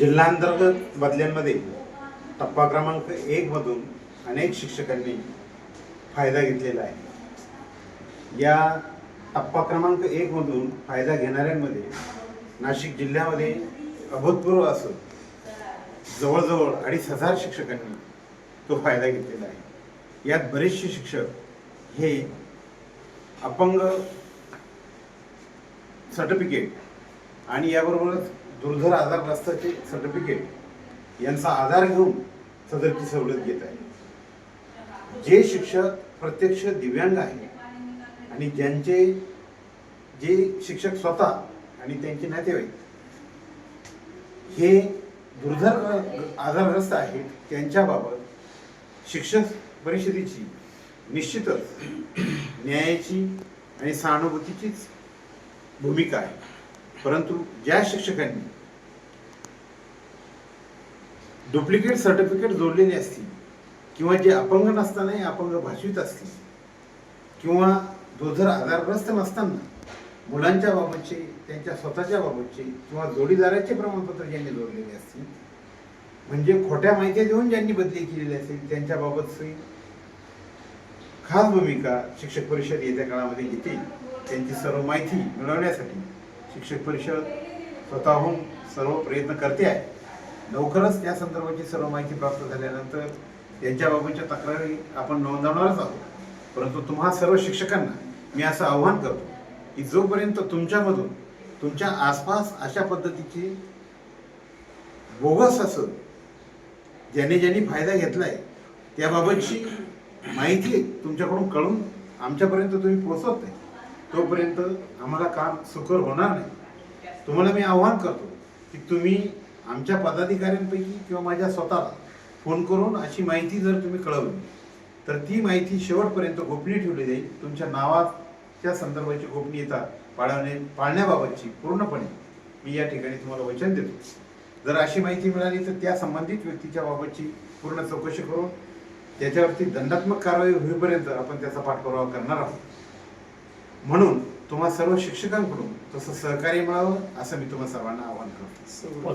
जिल्हांतर्गत बदल्यांमध्ये टप्पा क्रमांक एकमधून अनेक शिक्षकांनी फायदा घेतलेला आहे. या टप्पा क्रमांक एकमधून फायदा घेणाऱ्यांमध्ये नाशिक जिल्ह्यामध्ये अभूतपूर्व असं जवळजवळ अडीच हजार शिक्षकांनी तो फायदा घेतलेला आहे. यात बरेचसे शिक्षक हे अपंग सर्टिफिकेट आणि याबरोबरच दुर्धर आजारग्रस्ताचे सर्टिफिकेट यांचा आधार घेऊन सदरची सवलत घेत आहे. जे शिक्षक प्रत्यक्ष दिव्यांग आहे आणि ज्यांचे जे शिक्षक स्वतः आणि त्यांचे नातेवाईक हे दुर्धर आजारग्रस्त आहेत त्यांच्याबाबत शिक्षक परिषदेची निश्चितच न्यायाची आणि सहानुभूतीचीच भूमिका आहे. परंतु ज्या शिक्षकांनी डुप्लिकेट सर्टिफिकेट जोडलेले असतील किंवा जे अपंग नसतानाही अपंग भाषित असतील किंवा दोधर आधारग्रस्त नसताना मुलांच्या बाबतचे त्यांच्या स्वतःच्या बाबतचे किंवा जोडीदाराचे प्रमाणपत्र ज्यांनी जोडलेले असतील म्हणजे खोट्या माहिती देऊन ज्यांनी बदली केलेली असेल त्यांच्याबाबतची खास भूमिका शिक्षक परिषद येत्या काळामध्ये घेते त्यांची सर्व माहिती मिळवण्यासाठी शिक्षक परिषद स्वतःहून सर्व प्रयत्न करते आहे. लवकरच त्या संदर्भाची सर्व माहिती प्राप्त झाल्यानंतर त्यांच्याबाबतच्या तक्रारी आपण नोंदवणारच आहोत. परंतु तुम्हा सर्व शिक्षकांना मी असं आव्हान करतो की जोपर्यंत तुमच्यामधून तुमच्या आसपास अशा पद्धतीची बोगस असं ज्याने ज्यांनी फायदा घेतला आहे त्याबाबतची माहिती तुमच्याकडून कळून आमच्यापर्यंत तुम्ही पोचवत नाही तोपर्यंत आम्हाला काम सुकर होणार नाही. तुम्हाला मी आव्हान करतो की तुम्ही आमच्या पदाधिकाऱ्यांपैकी किंवा माझ्या स्वतःला फोन करून अशी माहिती जर तुम्ही कळवली तर ती माहिती शेवटपर्यंत गोपनीय ठेवली जाईल. तुमच्या नावाच्या संदर्भाची गोपनीयता पाळवणे पाळण्याबाबतची पूर्णपणे मी या ठिकाणी तुम्हाला वचन देतो. जर अशी माहिती मिळाली तर त्या संबंधित व्यक्तीच्या बाबतची पूर्ण चौकशी करून त्याच्यावरती दंडात्मक कारवाई होईपर्यंत आपण त्याचा पाठपुरावा करणार आहोत. म्हणून तुम्हा सर्व शिक्षकांकडून तसं सहकार्य मिळावं असं मी तुम्हा सर्वांना आवाहन करतो.